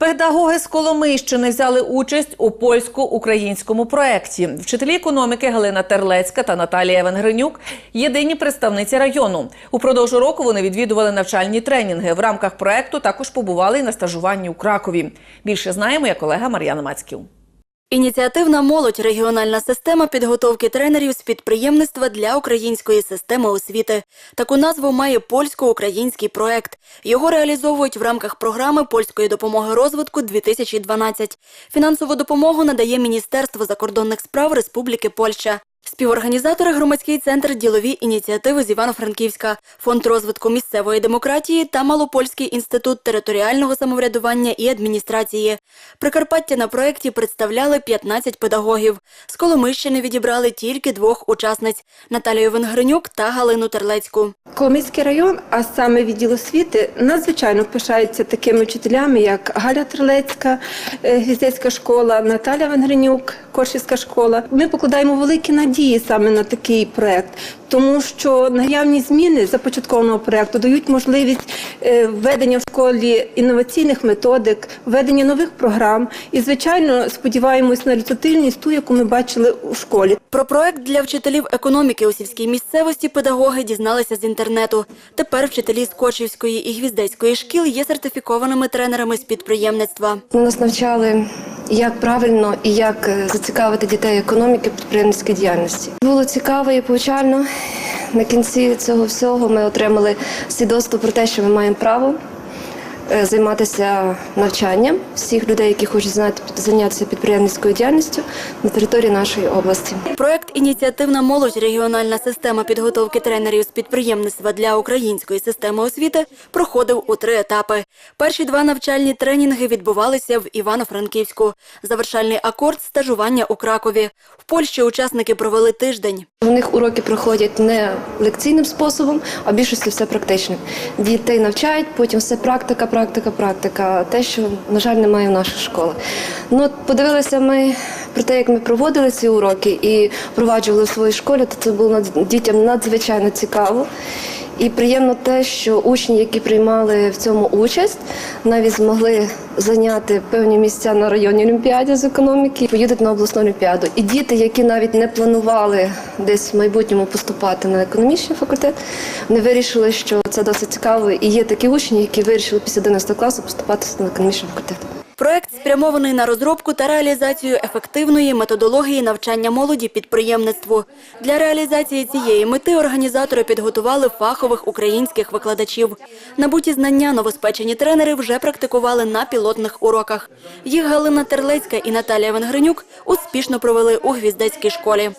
Педагоги з Коломийщини взяли участь у польсько-українському проєкті. Вчителі економіки Галина Терлецька та Наталія Венгренюк – єдині представниці району. Упродовж року вони відвідували навчальні тренінги. В рамках проєкту також побували і на стажуванні у Кракові. Більше знає моя колега Мар'яна Мацьків. Ініціативна молодь регіональна система підготовки тренерів з підприємництва для української системи освіти. Таку назву має польсько-український проект. Його реалізовують в рамках програми польської допомоги розвитку 2012. Фінансову допомогу надає Міністерство закордонних справ Республіки Польща. Співорганізатори громадський центр ділові ініціативи з Івано-Франківська, фонд розвитку місцевої демократії та Малопольський інститут територіального самоврядування і адміністрації. Прикарпаття на проєкті представляли 15 педагогів. З Коломийщини відібрали тільки двох учасниць Наталію Венгренюк та Галину Терлецьку. Коломийський район, а саме відділ освіти, надзвичайно пишається такими вчителями, як Галя Трилецька, е, Гвіздецька школа, Наталя Венгренюк, Коршівська школа. Ми покладаємо великі надії саме на такий проект, тому що наявні зміни започаткованого проекту дають можливість е, введення в школі інноваційних методик, введення нових програм. І, звичайно, сподіваємось на результативність ту, яку ми бачили у школі. Про проект для вчителів економіки у сільській місцевості педагоги дізналися з інтернету. Тепер вчителі з Кочівської і Гвіздецької шкіл є сертифікованими тренерами з підприємництва. Ми нас навчали, як правильно і як е, зацікавити дітей економіки підприємницької діяльності. Було цікаво і повчально. На кінці цього всього ми отримали свідоцтво про те, що ми маємо право займатися навчанням всіх людей, які хочуть знати зайнятися підприємницькою діяльністю на території нашої області. Проект Ініціативна молодь регіональна система підготовки тренерів з підприємництва для української системи освіти проходив у три етапи. Перші два навчальні тренінги відбувалися в Івано-Франківську. Завершальний акорд стажування у Кракові. В Польщі учасники провели тиждень. У них уроки проходять не лекційним способом, а більшості все практичним. Дітей навчають, потім все практика, практика, практика. Те, що, на жаль, немає в наших школах. Ну, подивилися ми про те, як ми проводили ці уроки і впроваджували в своїй школі, то це було дітям надзвичайно цікаво. І приємно те, що учні, які приймали в цьому участь, навіть змогли зайняти певні місця на районній олімпіаді з економіки, поїдуть на обласну олімпіаду. І діти, які навіть не планували десь в майбутньому поступати на економічний факультет, вони вирішили, що це досить цікаво. І є такі учні, які вирішили після 11 класу поступати на економічний факультет. Проект спрямований на розробку та реалізацію ефективної методології навчання молоді підприємництву. Для реалізації цієї мети організатори підготували фахових українських викладачів. Набуті знання новоспечені тренери вже практикували на пілотних уроках. Їх Галина Терлецька і Наталія Венгренюк успішно провели у Гвіздецькій школі.